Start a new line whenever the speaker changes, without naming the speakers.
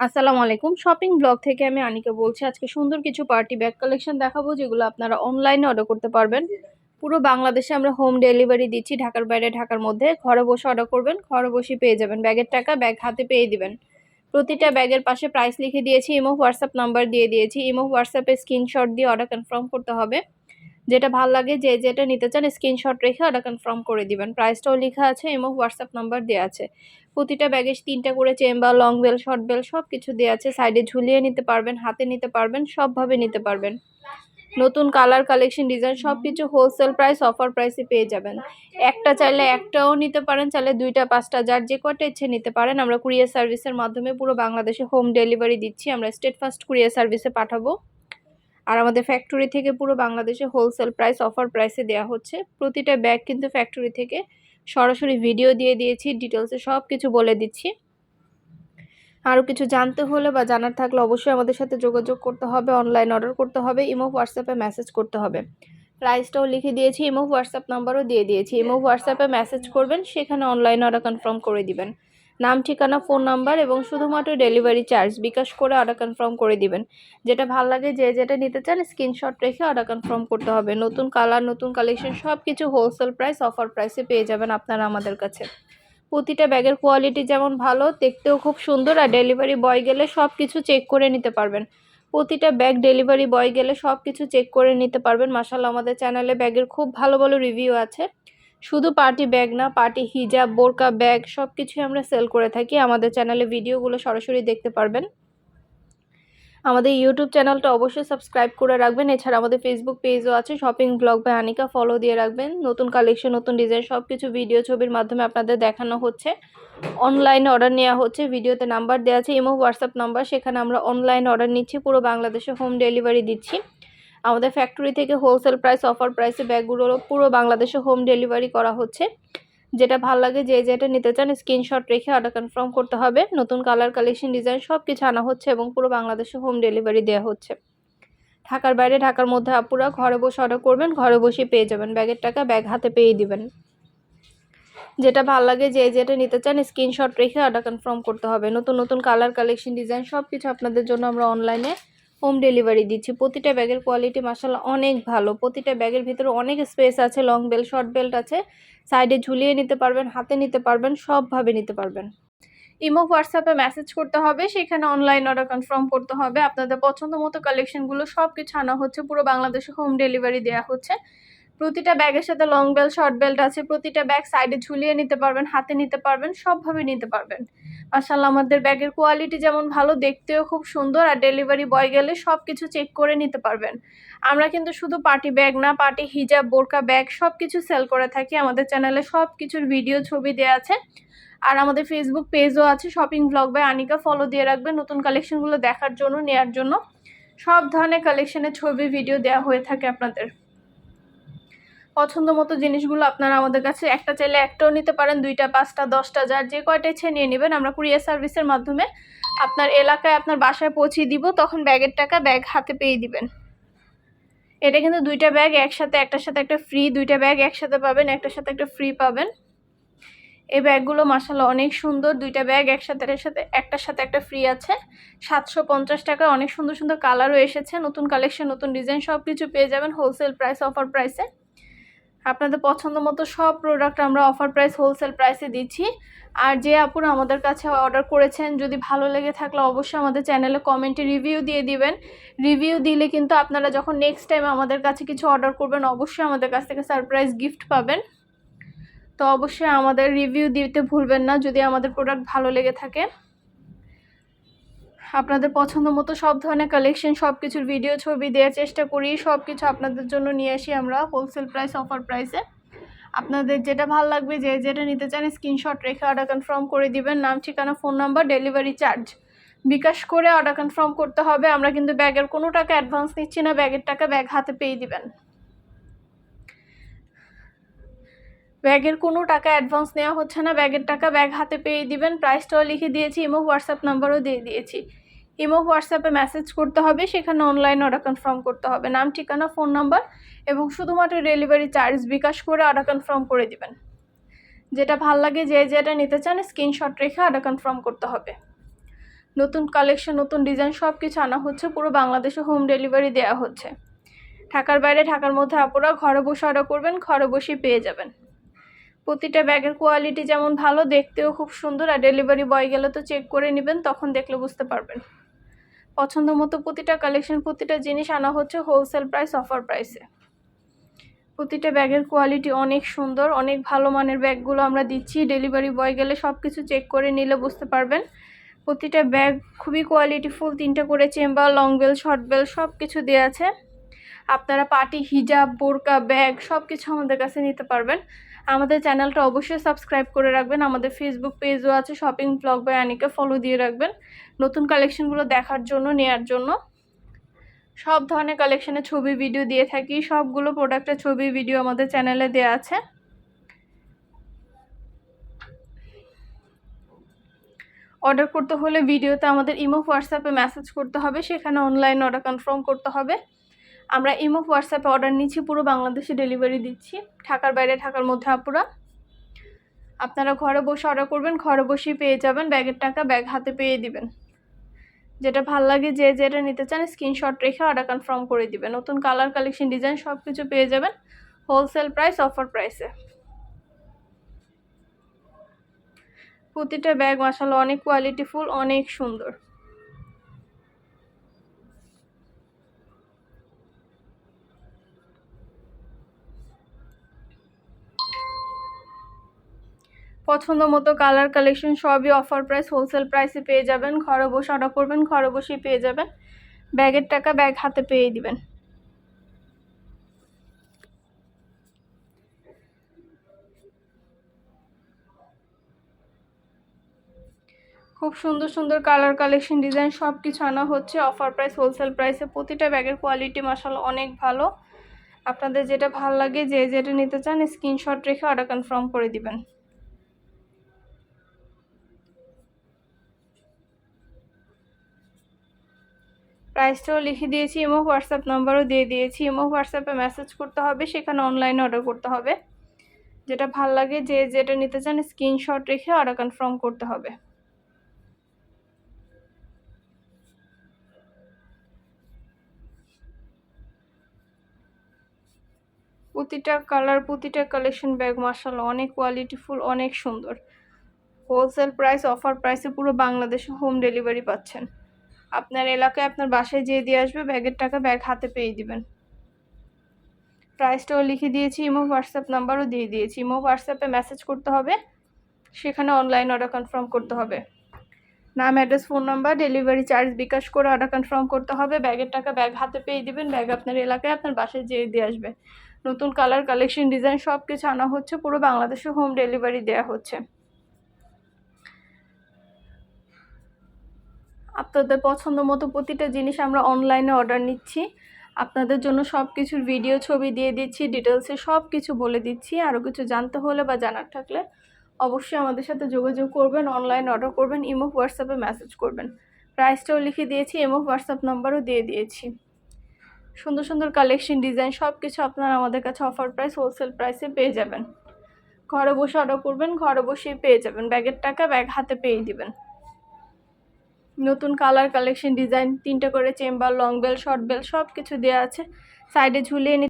আসসালামু আলাইকুম। Shopping blog থেকে আমি আনিকা বলছি, আজকে সুন্দর কিছু পার্টি ব্যাগ কালেকশন দেখাবো, যেগুলো আপনারা অনলাইনে অর্ডার করতে পারবেন। পুরো বাংলাদেশে আমরা হোম ডেলিভারি দিচ্ছি, ঢাকার বাইরে, ঢাকার মধ্যে। ঘরে বসে অর্ডার করবেন, ঘরে বসে পেয়ে যাবেন। ব্যাগের টাকা ব্যাগ হাতে পেয়ে দিবেন। প্রতিটা ব্যাগের পাশে প্রাইস লিখে দিয়েছি ইমো হোয়াটসঅ্যাপ নাম্বার দিয়ে দিয়েছি। ইমো হোয়াটসঅ্যাপে স্ক্রিনশট দিয়ে অর্ডার কনফার্ম করতে হবে। যেটা ভালো লাগে, যে যেটা নিতে চান স্ক্রিনশট রেখে অর্ডার কনফার্ম করে দিবেন। প্রাইসটাও লেখা আছে ইমো হোয়াটসঅ্যাপ নাম্বার দেওয়া আছে। প্রতিটা ব্যাগে তিনটা করে chamber long belt short belt সব কিছু দেওয়া আছে। সাইডে ঝুলিয়ে নিতে পারবেন, হাতে নিতে পারবেন, সবভাবে নিতে পারবেন। নতুন কালার কালেকশন ডিজাইন সব কিছু হোলসেল প্রাইস অফার প্রাইসে পেয়ে যাবেন। একটা চাইলে একটাও নিতে পারেন, চাইলে দুইটা, পাঁচটা, যার যে কটা ইচ্ছে নিতে পারেন। আমরা কুরিয়ার সার্ভিসের মাধ্যমে পুরো বাংলাদেশে হোম ডেলিভারি দিচ্ছি। আমরা স্টেট ফার্স্ট কুরিয়ার সার্ভিসে পাঠাবো। আর আমাদের ফ্যাক্টরি থেকে পুরো বাংলাদেশে হোলসেল প্রাইস অফার প্রাইসে দেওয়া হচ্ছে। প্রতিটা ব্যাগ কিন্তু ফ্যাক্টরি থেকে সরাসরি ভিডিও দিয়ে দিয়েছি ডিটেলসে সব কিছু বলে দিচ্ছি। আরও কিছু জানতে হলে বা জানার থাকলে অবশ্যই আমাদের সাথে যোগাযোগ করতে হবে অনলাইন অর্ডার করতে হবে ইমো হোয়াটসঅ্যাপে মেসেজ করতে হবে। প্রাইসটাও লিখে দিয়েছি ইমো হোয়াটসঅ্যাপ নাম্বারও দিয়ে দিয়েছি। ইমো হোয়াটসঅ্যাপে মেসেজ করবেন, সেখানে অনলাইন অর্ডার কনফার্ম করে দিবেন। নাম, ঠিকানা ফোন নাম্বার এবং শুধুমাত্র ডেলিভারি চার্জ বিকাশ করে অর্ডার কনফার্ম করে দিবেন। যেটা ভালো লাগে, যে যেটা নিতে চান স্ক্রিনশট রেখে অর্ডার কনফার্ম করতে হবে। নতুন কালার নতুন কালেকশন সব কিছু হোলসেল প্রাইস অফার প্রাইসে পেয়ে যাবেন আপনারা আমাদের কাছে। প্রতিটা ব্যাগের কোয়ালিটি যেমন ভালো, দেখতেও খুব সুন্দর আর ডেলিভারি বয় গেলে সব কিছু চেক করে নিতে পারবেন। প্রতিটা ব্যাগ ডেলিভারি বয় গেলে সব কিছু চেক করে নিতে পারবেন। মাসাল্লাহ আমাদের চ্যানেলে ব্যাগের খুব ভালো ভালো রিভিউ আছে। শুধু পার্টি ব্যাগ না, পার্টি হিজাব, বোরকা ব্যাগ সব কিছুই আমরা সেল করে থাকি। আমাদের চ্যানেলে ভিডিওগুলো সরাসরি দেখতে পারবেন। আমাদের ইউটিউব চ্যানেলটা অবশ্যই সাবস্ক্রাইব করে রাখবেন। এছাড়া আমাদের ফেসবুক পেজও আছে। শপিং ব্লগ বা আনিকা ফলো দিয়ে রাখবেন। নতুন কালেকশন নতুন ডিজাইন সব কিছু ভিডিও ছবির মাধ্যমে আপনাদের দেখানো হচ্ছে। অনলাইনে অর্ডার নেওয়া হচ্ছে। ভিডিওতে নাম্বার দেওয়া আছে, ইমো হোয়াটসঅ্যাপ নাম্বার সেখানে আমরা অনলাইনে অর্ডার নিচ্ছি। পুরো বাংলাদেশে হোম ডেলিভারি দিচ্ছি। আমাদের ফ্যাক্টরি থেকে হোলসেল প্রাইস অফার প্রাইসে ব্যাগগুলো পুরো বাংলাদেশে হোম ডেলিভারি করা হচ্ছে। যেটা ভালো লাগে যে যেটা নিতে চান স্ক্রিনশট রেখে অর্ডার কনফার্ম করতে হবে। নতুন কালার কালেকশন ডিজাইন সব কিছু আনা হচ্ছে এবং পুরো বাংলাদেশে হোম ডেলিভারি দেওয়া হচ্ছে। ঢাকার বাইরে, ঢাকার মধ্যে আপুরা ঘরে বসে অর্ডার করবেন, ঘরে বসে পেয়ে যাবেন। ব্যাগের টাকা ব্যাগ হাতে পেয়ে দিবেন। যেটা ভালো লাগে যে যেটা নিতে চান স্ক্রিনশট রেখে অর্ডার কনফার্ম করতে হবে। নতুন নতুন কালার কালেকশন ডিজাইন সব কিছু আপনাদের জন্য আমরা অনলাইনে হোম ডেলিভারি দিচ্ছি। প্রতিটা ব্যাগের কোয়ালিটি মাসাল্লাহ অনেক ভালো। প্রতিটা ব্যাগের ভিতরে অনেক স্পেস আছে লং বেল্ট শর্ট বেল্ট আছে। সাইডে ঝুলিয়ে নিতে পারবেন, হাতে নিতে পারবেন, সবভাবে নিতে পারবেন। ইমো হোয়াটসঅ্যাপে মেসেজ করতে হবে, সেখানে অনলাইন অর্ডার কনফার্ম করতে হবে। আপনাদের পছন্দ মতো কালেকশনগুলো সব কিছু আনা হচ্ছে, পুরো বাংলাদেশে হোম ডেলিভারি দেওয়া হচ্ছে। প্রতিটা ব্যাগের সাথে লং বেল্ট শর্ট বেল্ট আছে, প্রতিটা ব্যাগ সাইডে ঝুলিয়ে নিতে পারবেন, হাতে নিতে পারবেন, সবভাবে নিতে পারবেন। মাসাল্লাহ আমাদের ব্যাগের কোয়ালিটি যেমন ভালো, দেখতেও খুব সুন্দর আর ডেলিভারি বয় গেলে সব কিছু চেক করে নিতে পারবেন। আমরা কিন্তু শুধু পার্টি ব্যাগ না পার্টি হিজাব বোরকা ব্যাগ সব কিছু সেল করে থাকি। আমাদের চ্যানেলে সব কিছুর ভিডিও ছবি দেওয়া আছে। আর আমাদের ফেসবুক পেজও আছে shopping blog by Anika. Follow দিয়ে রাখবেন, নতুন কালেকশনগুলো দেখার জন্য, নেয়ার জন্য। সব ধরনের কালেকশনের ছবি ভিডিও দেওয়া হয়ে থাকে আপনাদের। পছন্দ মতো জিনিসগুলো আপনারা আমাদের কাছে একটা চাইলে একটাও নিতে পারেন, দুইটা, পাঁচটা, দশটা, যার যে কয়টা ইচ্ছে নিয়ে নেবেন। আমরা কুরিয়ার সার্ভিসের মাধ্যমে আপনার এলাকায় আপনার বাসায় পৌঁছে দিব, তখন ব্যাগের টাকা ব্যাগ হাতে পেয়ে দিবেন। এটা কিন্তু দুইটা ব্যাগ একসাথে, একটার সাথে একটা ফ্রি দুইটা ব্যাগ একসাথে পাবেন, একটার সাথে একটা ফ্রি পাবেন। এই ব্যাগগুলো মাসাল্লাহ অনেক সুন্দর, দুইটা ব্যাগ একসাথে সাথে, একটার সাথে একটা ফ্রি আছে। সাতশো পঞ্চাশ টাকা অনেক সুন্দর সুন্দর কালারও এসেছে, নতুন কালেকশন নতুন ডিজাইন সব কিছু পেয়ে যাবেন হোলসেল প্রাইস অফার প্রাইসে আপনাদের পছন্দ মতো সব প্রোডাক্ট আমরা অফার প্রাইস হোলসেল প্রাইসে দিচ্ছি। আর যে আপুরা আমাদের কাছে অর্ডার করেছেন, যদি ভালো লেগে থাকলে অবশ্যই আমাদের চ্যানেলে কমেন্টে রিভিউ দিয়ে দিবেন। রিভিউ দিলে কিন্তু আপনারা যখন নেক্সট টাইম আমাদের কাছে কিছু অর্ডার করবেন, অবশ্যই আমাদের কাছ থেকে সারপ্রাইজ গিফট পাবেন। তো অবশ্যই আমাদের রিভিউ দিতে ভুলবেন না, যদি আমাদের প্রোডাক্ট ভালো লেগে থাকে। আপনাদের পছন্দ মতো সব ধরনের কালেকশন সব কিছুর ভিডিও ছবি দেওয়ার চেষ্টা করি। সব কিছু আপনাদের জন্য নিয়ে আসি আমরা হোলসেল প্রাইস অফার প্রাইসে আপনাদের যেটা ভালো লাগবে, যে যেটা নিতে চান স্ক্রিনশট রেখে অর্ডার কনফার্ম করে দিবেন। নাম, ঠিকানা phone number delivery charge bKash করে অর্ডার কনফার্ম করতে হবে। আমরা কিন্তু ব্যাগের কোনো টাকা অ্যাডভান্স নিচ্ছি না, ব্যাগের টাকা ব্যাগ হাতে পেয়ে দিবেন। ব্যাগের কোনো টাকা অ্যাডভান্স নেওয়া হচ্ছে না, ব্যাগের টাকা ব্যাগ হাতে পেয়ে দিবেন। প্রাইসটাও লিখে দিয়েছি ইমো হোয়াটসঅ্যাপ নাম্বারও দিয়ে দিয়েছি। ইমো, হোয়াটসঅ্যাপে মেসেজ করতে হবে, সেখানে অনলাইন অর্ডার কনফার্ম করতে হবে। নাম, ঠিকানা ফোন নাম্বার এবং শুধুমাত্র ডেলিভারি চার্জ বিকাশ করে অর্ডার কনফার্ম করে দিবেন। যেটা ভালো লাগে, যে যেটা নিতে চান স্ক্রিনশট রেখে অর্ডার কনফার্ম করতে হবে। নতুন কালেকশন নতুন ডিজাইন সব কিছু আনা হচ্ছে, পুরো বাংলাদেশে হোম ডেলিভারি দেওয়া হচ্ছে। ঢাকার বাইরে, ঢাকার মধ্যে আপনারা ঘরে বসে অর্ডার করবেন, ঘরে বসেই পেয়ে যাবেন। প্রতিটা ব্যাগের কোয়ালিটি যেমন ভালো, দেখতেও খুব সুন্দর, আর ডেলিভারি বয় গেলে তো চেক করে নেবেন, তখন দেখলে বুঝতে পারবেন। পছন্দ মতো প্রতিটা কালেকশন প্রতিটা জিনিস আনা হচ্ছে হোলসেল প্রাইস অফার প্রাইসে প্রতিটা ব্যাগের কোয়ালিটি অনেক সুন্দর, অনেক ভালো মানের ব্যাগগুলো আমরা দিচ্ছি। ডেলিভারি বয় গেলে সব কিছু চেক করে নিলে বুঝতে পারবেন। প্রতিটা ব্যাগ খুবই কোয়ালিটিফুল তিনটা করে chamber long belt short belt সব কিছু দেওয়া আছে। আপনারা পার্টি হিজাব, বোরকা, ব্যাগ সব কিছু আমাদের কাছে নিতে পারবেন। আমাদের চ্যানেলটা অবশ্যই সাবস্ক্রাইব করে রাখবেন। আমাদের ফেসবুক পেজও আছে shopping blog by Anika follow দিয়ে রাখবেন। নতুন কালেকশনগুলো দেখার জন্য, নেয়ার জন্য। সব ধরনের কালেকশনের ছবি ভিডিও দিয়ে থাকি। সবগুলো প্রোডাক্টের ছবি ভিডিও আমাদের চ্যানেলে দেওয়া আছে। অর্ডার করতে হলে ভিডিওতে আমাদের ইমো, হোয়াটসঅ্যাপে মেসেজ করতে হবে। সেখানে অনলাইন অর্ডার কনফার্ম করতে হবে। আমরা ইমো হোয়াটসঅ্যাপে অর্ডার নিচ্ছি, পুরো বাংলাদেশে ডেলিভারি দিচ্ছি। ঢাকার বাইরে, ঢাকার মধ্যে আপুরা। আপনারা ঘরে বসে অর্ডার করবেন, ঘরে বসেই পেয়ে যাবেন। ব্যাগের টাকা ব্যাগ হাতে পেয়ে দিবেন। যেটা ভালো লাগে, যে যেটা নিতে চান স্ক্রিনশট রেখে অর্ডার কনফার্ম করে দিবেন। নতুন কালার কালেকশন ডিজাইন সব কিছু পেয়ে যাবেন হোলসেল প্রাইস অফার প্রাইসে প্রতিটা ব্যাগ মাসাল অনেক কোয়ালিটিফুল অনেক সুন্দর। পছন্দ মতো কালার কালেকশন সবই অফার প্রাইস হোলসেল প্রাইসে পেয়ে যাবেন। ঘরে বসে অর্ডার করবেন, ঘরে বসেই পেয়ে যাবেন। ব্যাগের টাকা ব্যাগ হাতে পেয়ে দিবেন। খুব সুন্দর সুন্দর কালার কালেকশন ডিজাইন সব কিছু আনা হচ্ছে। অফার প্রাইস হোলসেল প্রাইসে প্রতিটা ব্যাগের কোয়ালিটি মাসাল অনেক ভালো। আপনাদের যেটা ভালো লাগে, যে যেটা নিতে চান স্ক্রিনশট রেখে অর্ডার কনফার্ম করে দিবেন। প্রাইসটাও লিখে দিয়েছি ইমো হোয়াটসঅ্যাপ নাম্বারও দিয়ে দিয়েছি। ইমো হোয়াটসঅ্যাপে মেসেজ করতে হবে, সেখানে অনলাইনে অর্ডার করতে হবে। যেটা ভালো লাগে, যে যেটা নিতে চান স্ক্রিনশট রেখে অর্ডার কনফার্ম করতে হবে। প্রতিটা কালার প্রতিটা কালেকশন ব্যাগ মার্শাল অনেক কোয়ালিটিফুল অনেক সুন্দর। হোলসেল প্রাইস অফার প্রাইসে পুরো বাংলাদেশে হোম ডেলিভারি পাচ্ছেন। আপনার এলাকায় আপনার বাসায় যেয়ে দিয়ে আসবে, ব্যাগের টাকা ব্যাগ হাতে পেয়ে দিবেন। প্রাইসটাও লিখে দিয়েছি, ইমো, হোয়াটসঅ্যাপ নাম্বারও দিয়ে দিয়েছি। ইমো, হোয়াটসঅ্যাপে মেসেজ করতে হবে, সেখানে অনলাইন অর্ডার কনফার্ম করতে হবে। নাম address phone number delivery charge bKash করে অর্ডার কনফার্ম করতে হবে। ব্যাগের টাকা ব্যাগ হাতে পেয়ে দিবেন, ব্যাগ আপনার এলাকায়, আপনার বাসায় যেয়ে দিয়ে আসবে। নতুন কালার কালেকশন ডিজাইন সব কিছু আনা হচ্ছে, পুরো বাংলাদেশে হোম ডেলিভারি দেওয়া হচ্ছে। আপনাদের পছন্দ মতো প্রতিটা জিনিস আমরা অনলাইনে অর্ডার নিচ্ছি। আপনাদের জন্য সব কিছুর ভিডিও ছবি দিয়ে দিচ্ছি ডিটেলসে সব কিছু বলে দিচ্ছি। আরও কিছু জানতে হলে বা জানার থাকলে অবশ্যই আমাদের সাথে যোগাযোগ করবেন অনলাইন অর্ডার করবেন ইমো হোয়াটসঅ্যাপে মেসেজ করবেন। প্রাইসটাও লিখে দিয়েছি ইমো হোয়াটসঅ্যাপ নাম্বারও দিয়ে দিয়েছি। সুন্দর সুন্দর কালেকশন ডিজাইন সব কিছু আপনারা আমাদের কাছে অফার প্রাইস হোলসেল প্রাইসে পেয়ে যাবেন। ঘরে বসে অর্ডার করবেন, ঘরে বসেই পেয়ে যাবেন। ব্যাগের টাকা ব্যাগ হাতে পেয়ে দিবেন। নতুন কালার কালেকশন ডিজাইন তিনটে করে chamber long belt short belt সব কিছু দেওয়া আছে সাইডে ঝুলিয়ে